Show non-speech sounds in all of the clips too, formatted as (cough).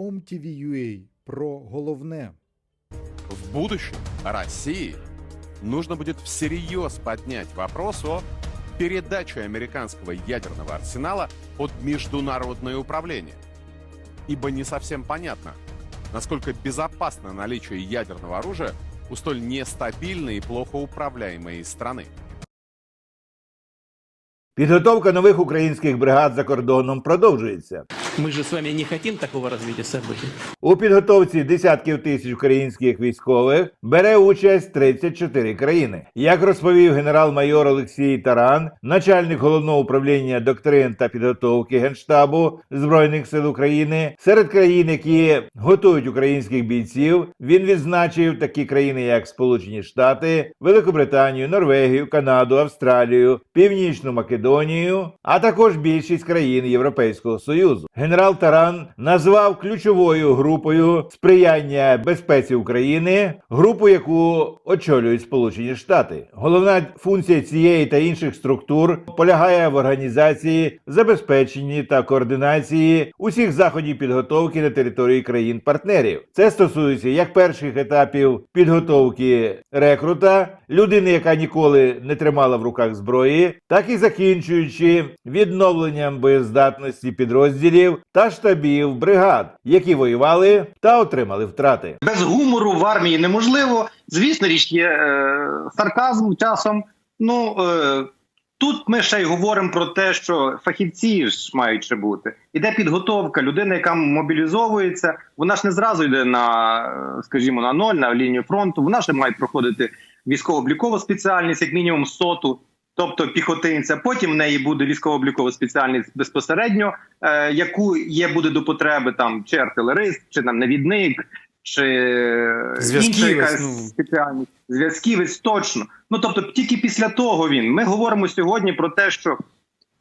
OMTV.ua про головне. В будущем России нужно будет всерьез поднять вопрос о передаче американского ядерного арсенала под международное управление. Ибо не совсем понятно, насколько безопасно наличие ядерного оружия у столь нестабильной и плохо управляемой страны. Підготовка нових українських бригад за кордоном продовжується. Мы же с вами не хотим такого развития событий. У підготовці десятків тисяч українських військових бере участь 34 країни. Як розповів генерал-майор Олексій Таран, начальник головного управління доктрин та підготовки Генштабу Збройних сил України, серед країн, які готують українських бійців, він відзначив такі країни, як Сполучені Штати, Великобританію, Норвегію, Канаду, Австралію, Північну Македонію, а також більшість країн Європейського Союзу. Генерал Таран назвав ключовою групою сприяння безпеці України, групу, яку очолюють Сполучені Штати. Головна функція цієї та інших структур полягає в організації, забезпеченні та координації усіх заходів підготовки на території країн-партнерів. Це стосується як перших етапів підготовки рекрута, людини, яка ніколи не тримала в руках зброї, так і закінчуючи відновленням боєздатності підрозділів та штабів бригад, які воювали та отримали втрати. без гумору в армії неможливо. Звісно, річ є е, сарказм часом. Ну е, тут ми ще й говоримо про те, що фахівці ж мають ще бути. Іде підготовка, людина, яка мобілізовується, вона ж не зразу йде на, е, скажімо, на ноль, на лінію фронту. Вона ще має проходити військово-облікову спеціальність, як мінімум соту. Тобто піхотинця, потім в неї буде військово-облікова спеціальність безпосередньо, яку є буде до потреби там чи артилерист, чи там навідник, чи інша якась ну. спеціальність. Зв'язківець точно. Ну тобто, тільки після того він. Ми говоримо сьогодні про те, що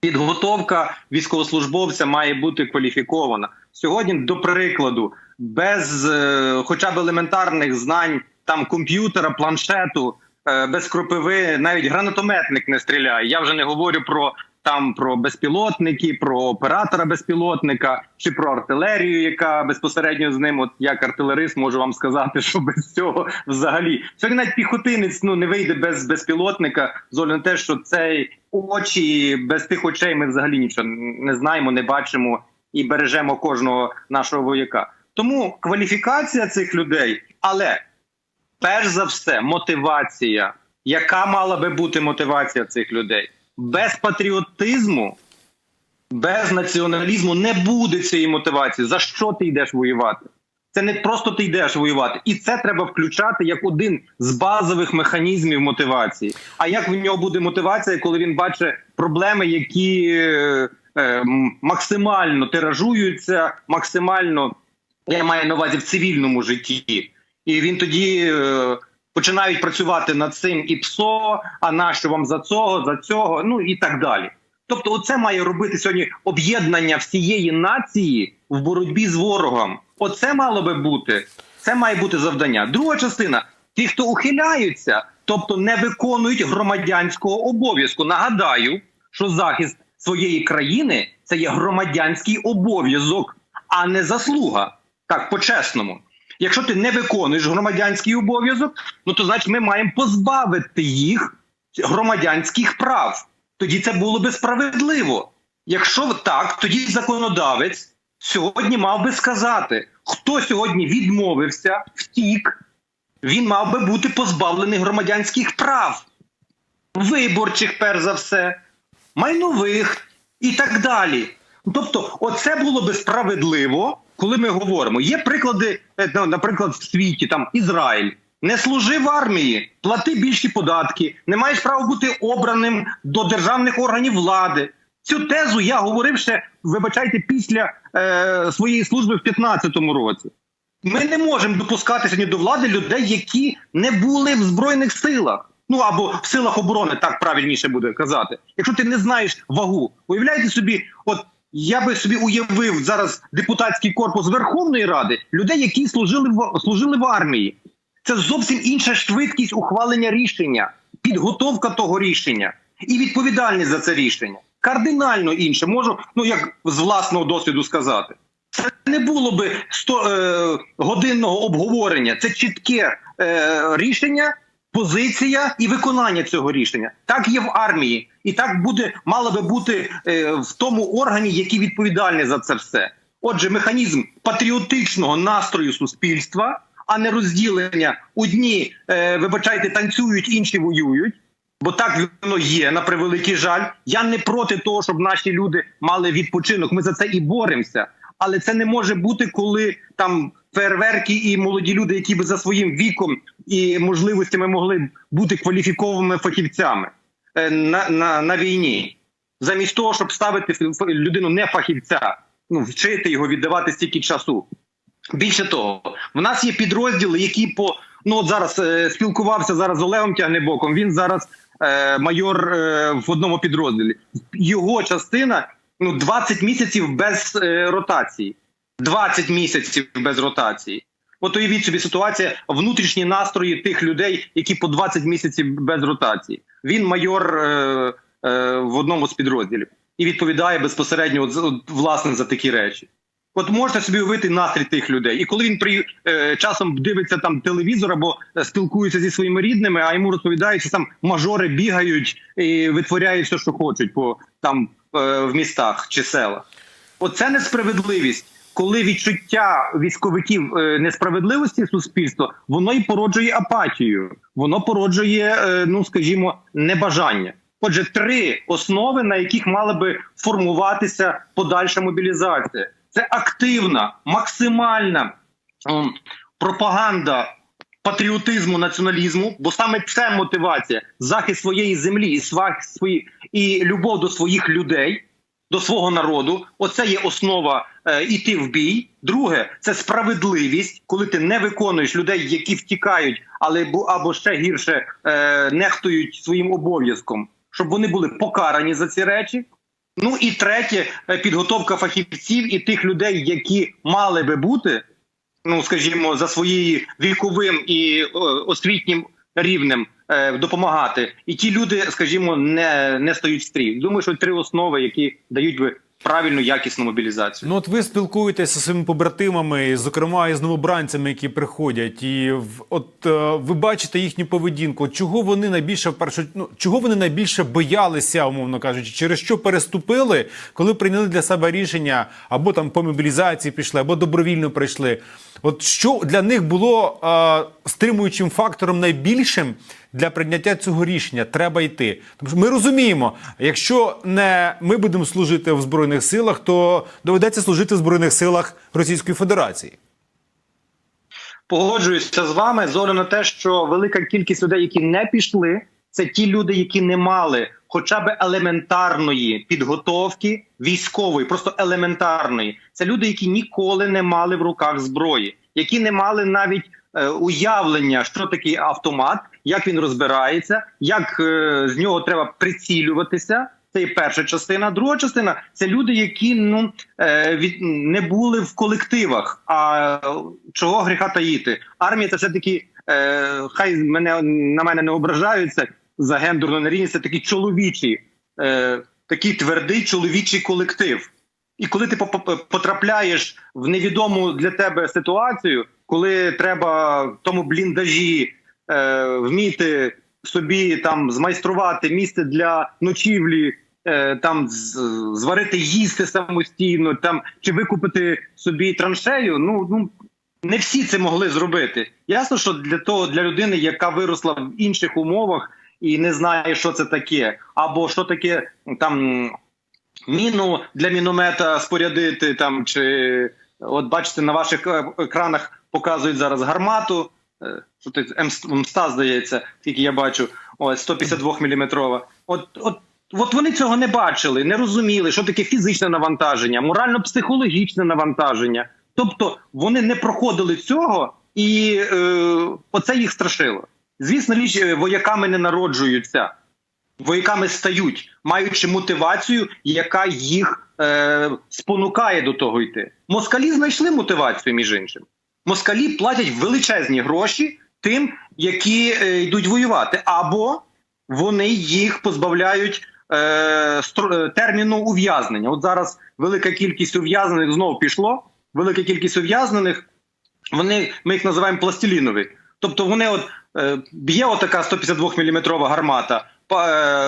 підготовка військовослужбовця має бути кваліфікована. Сьогодні, до прикладу, без е, хоча б елементарних знань там комп'ютера, планшету, е, без кропиви, навіть гранатометник не стріляє. Я вже не говорю про там про безпілотники, про оператора безпілотника чи про артилерію, яка безпосередньо з ним, от як артилерист, можу вам сказати, (laughs) що без цього взагалі сьогодні навіть піхотинець ну не вийде без безпілотника, з на те, що цей очі без тих очей ми взагалі нічого не знаємо, не бачимо і бережемо кожного нашого вояка. Тому кваліфікація цих людей, але перш за все, мотивація. Яка мала би бути мотивація цих людей? Без патріотизму, без націоналізму не буде цієї мотивації. За що ти йдеш воювати? Це не просто ти йдеш воювати, і це треба включати як один з базових механізмів мотивації. А як в нього буде мотивація, коли він бачить проблеми, які е, е, максимально тиражуються, максимально я маю на увазі в цивільному житті, і він тоді е, починають працювати над цим і ПСО, а нащо вам за цього, за цього, ну і так далі. Тобто, оце має робити сьогодні об'єднання всієї нації в боротьбі з ворогом. Оце мало би бути. Це має бути завдання. Друга частина: ті, хто ухиляються, тобто не виконують громадянського обов'язку. Нагадаю, що захист своєї країни це є громадянський обов'язок, а не заслуга. Так, по-чесному. Якщо ти не виконуєш громадянський обов'язок, ну то значить ми маємо позбавити їх громадянських прав. Тоді це було би справедливо. Якщо так, тоді законодавець сьогодні мав би сказати, хто сьогодні відмовився, втік, він мав би бути позбавлений громадянських прав, виборчих, перш за все, майнових і так далі. Тобто, оце було би справедливо, коли ми говоримо. Є приклади, е, ну, наприклад, в світі там Ізраїль. Не служи в армії, плати більші податки, не маєш права бути обраним до державних органів влади. Цю тезу я говорив ще, вибачайте, після е, своєї служби в 15-му році. Ми не можемо допускати сьогодні до влади людей, які не були в збройних силах. Ну або в силах оборони, так правильніше буде казати. Якщо ти не знаєш вагу, уявляєте собі, от я би собі уявив зараз депутатський корпус Верховної Ради людей, які служили в служили в армії. Це зовсім інша швидкість ухвалення рішення, підготовка того рішення і відповідальність за це рішення. Кардинально інше можу, ну як з власного досвіду сказати. Це не було би 100 е, годинного обговорення. Це чітке е, рішення, позиція і виконання цього рішення. Так є в армії, і так буде мало би бути е, в тому органі, який відповідальний за це все. Отже, механізм патріотичного настрою суспільства, а не розділення одні, е, вибачайте, танцюють, інші воюють. Бо так воно є на превеликий жаль. Я не проти того, щоб наші люди мали відпочинок. Ми за це і боремося. Але це не може бути, коли там фейерверки і молоді люди, які би за своїм віком і можливостями могли бути кваліфікованими фахівцями е, на, на, на війні, замість того, щоб ставити людину не фахівця, ну вчити його віддавати стільки часу. Більше того, в нас є підрозділи, які по ну от зараз е, спілкувався зараз з Олегом Тягнебоком. Він зараз е, майор е, в одному підрозділі. Його частина ну 20 місяців без е, ротації. 20 місяців без ротації. От уявіть собі ситуація, внутрішні настрої тих людей, які по 20 місяців без ротації. Він майор е, е, в одному з підрозділів і відповідає безпосередньо от, от, власне за такі речі. От можете собі уявити настрій тих людей. І коли він при е, часом дивиться там телевізор або е, спілкується зі своїми рідними, а йому розповідають, що там мажори бігають і витворяють все, що хочуть по там в містах чи селах. Оце несправедливість. Коли відчуття військовиків е, несправедливості суспільства, воно і породжує апатію, воно породжує, е, ну скажімо, небажання. Отже, три основи, на яких мала би формуватися подальша мобілізація. Це активна, максимальна пропаганда патріотизму, націоналізму, бо саме це мотивація захист своєї землі і свої і любов до своїх людей, до свого народу. Оце є основа е, іти в бій. Друге, це справедливість, коли ти не виконуєш людей, які втікають, але або ще гірше е, нехтують своїм обов'язком, щоб вони були покарані за ці речі. Ну і третє, е, підготовка фахівців і тих людей, які мали би бути, ну скажімо, за своїм віковим і е, освітнім рівнем е, допомагати. І ті люди, скажімо, не, не стають стрій. Думаю, що три основи, які дають би правильну якісну мобілізацію. Ну, от ви спілкуєтеся зі своїми побратимами, зокрема і з новобранцями, які приходять, і от е, ви бачите їхню поведінку. Чого вони найбільше вперше, ну чого вони найбільше боялися, умовно кажучи, через що переступили, коли прийняли для себе рішення або там по мобілізації пішли, або добровільно прийшли. От що для них було е, стримуючим фактором найбільшим для прийняття цього рішення? Треба йти. Тому що ми розуміємо, якщо не ми будемо служити в збройних силах, то доведеться служити в збройних силах Російської Федерації. Погоджуюся з вами з на те, що велика кількість людей, які не пішли, це ті люди, які не мали хоча б елементарної підготовки військової, просто елементарної. Це люди, які ніколи не мали в руках зброї, які не мали навіть е, уявлення, що таке автомат, як він розбирається, як е, з нього треба прицілюватися. Це і перша частина. Друга частина це люди, які ну е, від не були в колективах. А чого гріха таїти? Армія це все таки е, хай мене на мене не ображаються за гендерну нерівність. Це такий чоловічий, е, такий твердий чоловічий колектив. І коли ти потрапляєш в невідому для тебе ситуацію, коли треба в тому бліндажі е, вміти собі там змайструвати місце для ночівлі, е, там зварити їсти самостійно, там чи викупити собі траншею. Ну ну не всі це могли зробити. Ясно, що для того для людини, яка виросла в інших умовах і не знає, що це таке, або що таке там міну для міномета спорядити там, чи от бачите, на ваших е, екранах показують зараз гармату. е, Що ти МСТА, здається, скільки я бачу, ось 152 мм. От, от, от вони цього не бачили, не розуміли, що таке фізичне навантаження, морально-психологічне навантаження. Тобто вони не проходили цього, і е, оце їх страшило. Звісно, річ, е, вояками не народжуються вояками стають, маючи мотивацію, яка їх е, спонукає до того йти. Москалі знайшли мотивацію, між іншим. Москалі платять величезні гроші тим, які е, йдуть воювати, або вони їх позбавляють е, е, терміну ув'язнення. От зараз велика кількість ув'язнених знову пішло. велика кількість ув'язнених. Вони ми їх називаємо пластилінові. Тобто вони от е, б'є отака 152 мм гармата,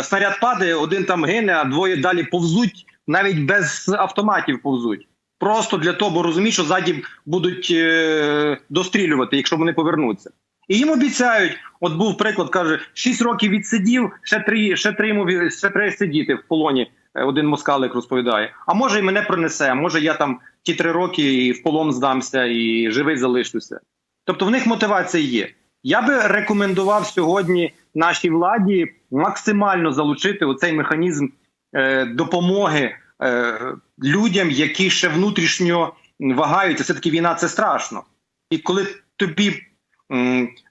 снаряд падає, один там гине, а двоє далі повзуть, навіть без автоматів повзуть. Просто для того, бо розуміють, що ззаді будуть е, дострілювати, якщо вони повернуться. І їм обіцяють, от був приклад, каже, 6 років відсидів, ще три, ще три йому ще три сидіти в полоні. е, Один москалик розповідає. А може і мене пронесе, а може я там ті три роки і в полон здамся, і живий залишуся. Тобто в них мотивація є. Я би рекомендував сьогодні нашій владі максимально залучити оцей механізм е, допомоги е, людям, які ще внутрішньо вагаються. Все таки війна це страшно. І коли тобі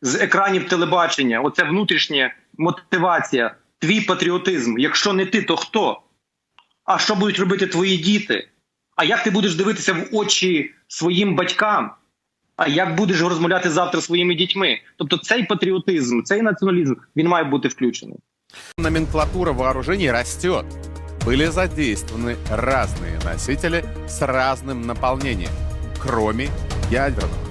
з екранів телебачення, оця внутрішня мотивація, твій патріотизм. Якщо не ти, то хто? А що будуть робити твої діти? А як ти будеш дивитися в очі своїм батькам? А як будеш розмовляти завтра зі своїми дітьми? Тобто цей патріотизм, цей націоналізм він має бути включений. Номенклатура вооружений растет. Были задействованы разные носители с разным наполнением, кроме ядерного.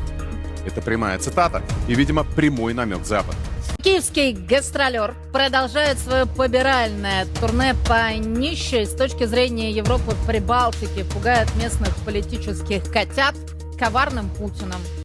Это прямая цитата и, видимо, прямой намек Запада. Киевский гастролер продолжает свое побиральное турне по нищей с точки зрения Европы Прибалтики, пугает местных политических котят коварным Путиным.